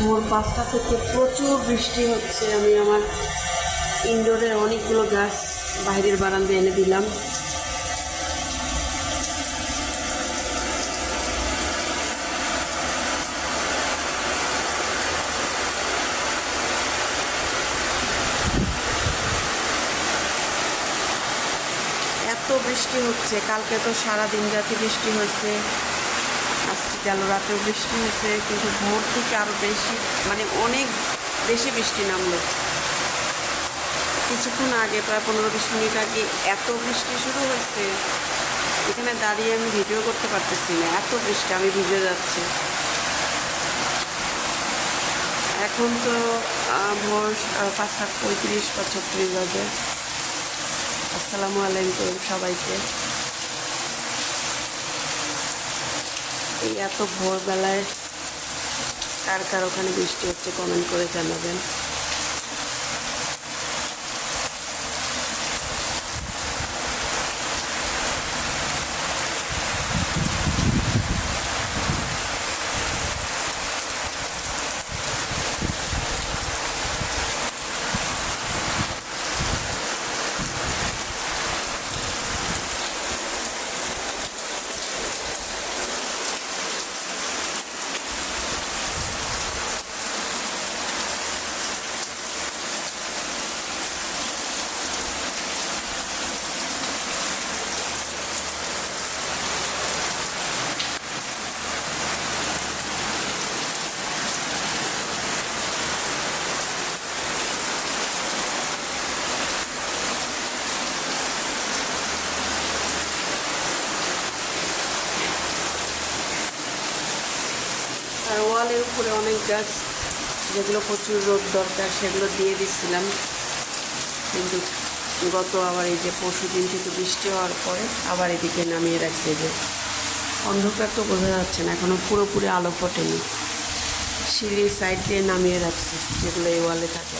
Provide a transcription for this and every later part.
ভোর পাঁচটা থেকে প্রচুর বৃষ্টি হচ্ছে। আমি আমার ইনডোরের অনেকগুলো গাছ বাইরের বারান্দায় এনে দিলাম। এত বৃষ্টি হচ্ছে। কালকে তো সারা দিন বৃষ্টি হয়েছে। গেল রাতেও বৃষ্টি হয়েছে, কিন্তু ভোর থেকে আরও বেশি মানে অনেক বেশি বৃষ্টি নামলো। কিছুক্ষণ আগে, প্রায় পনেরো বিশ মিনিট আগে এত বৃষ্টি শুরু হয়েছে, এখানে দাঁড়িয়ে আমি ভিডিও করতে পারতেছি না, এত বৃষ্টি, আমি ভিজে যাচ্ছি। এখন তো ভোর পাঁচটা পঁয়ত্রিশ বা ছত্রিশ বাজে। আসসালামু আলাইকুম সবাইকে। এই এত ভোরবেলায় কার কার ওখানে বৃষ্টি হচ্ছে কমেন্ট করে জানাবেন আর ওয়ালের উপরে অনেক গাছ যেগুলো প্রচুর রোদ দরকার, সেগুলো দিয়ে দিচ্ছিলাম কিন্তু গত আবার এই যে পরশু দিন থেকে বৃষ্টি হওয়ার পরে আবার এদিকে নামিয়ে রাখছে যে অন্ধকার তো বোঝা যাচ্ছে না এখনও পুরোপুরি আলো ফোটেনি। সিঁড়ির সাইড দিয়ে নামিয়ে রাখছে, যেগুলো এই ওয়ালে থাকে।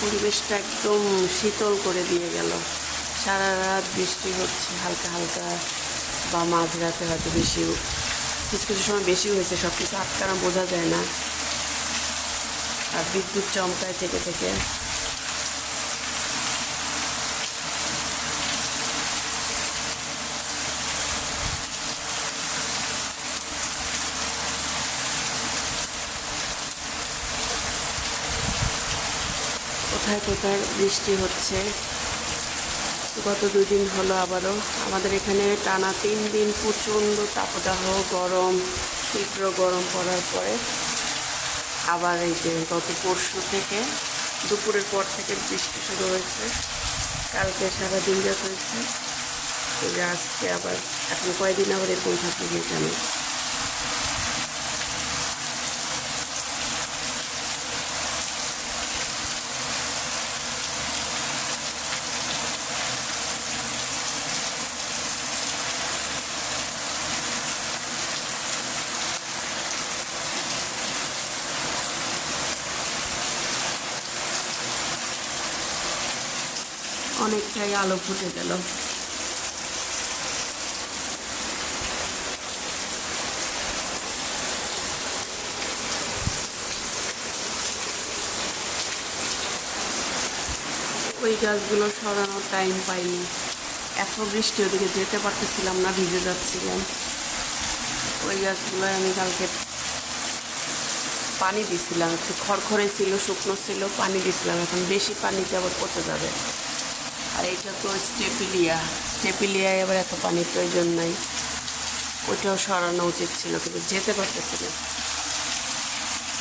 পরিবেশটা একদম শীতল করে দিয়ে গেল। সারা রাত বৃষ্টি হচ্ছে, হালকা হালকা বা মাঝরাতে হয়তো বেশি, কিছু কিছু সময় বেশি হয়েছে সব কিছু আটকানো বোঝা যায় না। আর বিদ্যুৎ চমকায় থেকে থেকে। কোথায় কোথায় বৃষ্টি হচ্ছে। গত দুদিন হলো আবারও। আমাদের এখানে টানা তিন দিন প্রচণ্ড তাপদাহ, গরম, তীব্র গরম পড়ার পরে আবার এই যে গত পরশু থেকে দুপুরের পর থেকে বৃষ্টি শুরু হয়েছে। কালকে সারা দিন রাত হয়েছে আজকে আবার, এখন কয়দিন আবার এরকম কে জানে অনেকটাই আলো ফুটে গেল। ওই গাছগুলো সরানোর টাইম পাইনি। এত বৃষ্টি ওদিকে যেতে পারতেছিলাম না, ভিজে যাচ্ছিলাম। ওই গাছগুলো আমি কালকে পানি দিছিলাম, একটু খড়খড়ে ছিল, শুকনো ছিল, পানি দিছিলাম। এখন বেশি পানিতে আবার পচে যাবে? আর এটা তো স্টেপিলিয়া। স্টেপিলিয়ায় আবার এত পানির প্রয়োজন নাই। ওটাও সরানো উচিত ছিল, কিন্তু যেতে পারতেছি না।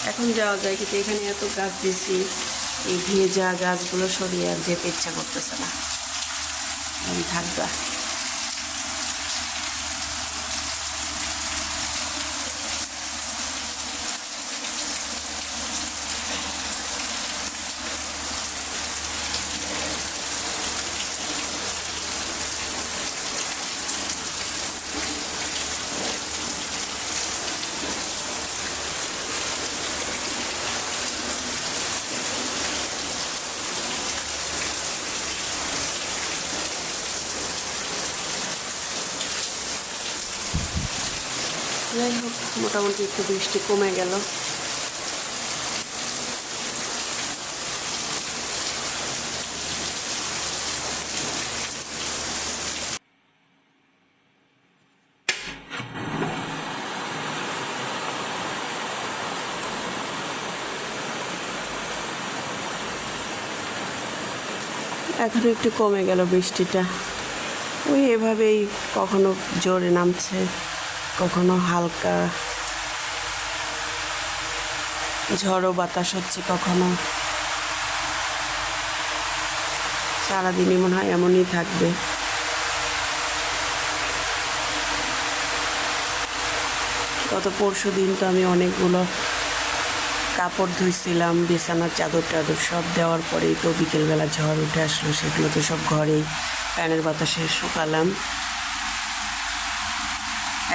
এখন যাওয়া যায়, কিন্তু এখানে এত গাছ দিছি, এই ভেজা গাছগুলো সরিয়ে আর যেতে ইচ্ছা করতেছে না। থাকবা। যাই হোক, মোটামুটি একটু বৃষ্টি কমে গেল। এখন একটু কমে গেল বৃষ্টিটা। ওই এভাবেই কখনো জোরে নামছে। কখনো হালকা ঝড়ো বাতাস হচ্ছে কখনো। সারাদিনই মনে হয় এমনই থাকবে। গত পরশু দিন তো আমি অনেকগুলো কাপড় ধুইছিলাম, বিছানার চাদর টাদর সব দেওয়ার পরেই তো বিকেলবেলা ঝড় উঠে আসলো, সেগুলো তো সব ঘরেই। ফ্যানের বাতাসে শুকালাম।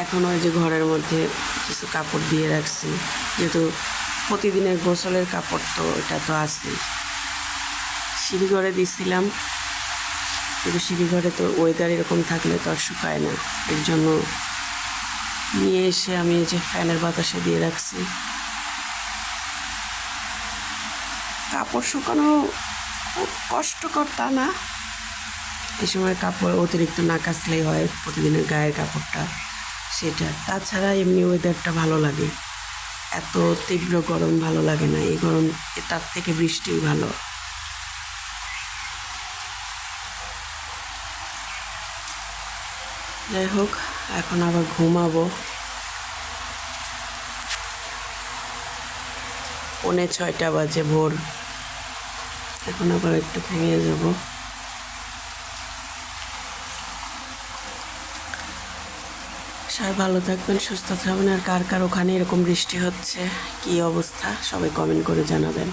এখন ওই যে ঘরের মধ্যে কিছু কাপড় দিয়ে রাখছি। যেহেতু প্রতিদিনের গোসলের কাপড় তো এটা তো আছে সিঁড়িঘরে দিছিলাম, কিন্তু সিঁড়িঘরে তো ওয়েদার এরকম থাকলে তো আর শুকায় না। এর জন্য নিয়ে এসে আমি এই যে ফ্যানের বাতাসে দিয়ে রাখছি। কাপড় শুকানো কষ্টকর তা না। এই সময় কাপড় অতিরিক্ত না কাচলেই হয় প্রতিদিনের গায়ের কাপড়টা। সেটা। তাছাড়া এমনি ওয়েদারটা ভালো লাগে। এত তীব্র গরম ভালো লাগে না। এই গরম, তার থেকে বৃষ্টিই ভালো। যাই হোক, এখন আবার ঘুমাবো। পৌনে ছয়টা বাজে ভোর। এখন আবার একটু ঘুমিয়ে যাব। সবাই ভালো থাকবেন, সুস্থ থাকবেন। আর কার কার ওখানে এরকম বৃষ্টি হচ্ছে, কি অবস্থা, সবাই কমেন্ট করে জানাবেন।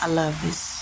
আল্লাহ হাফিজ।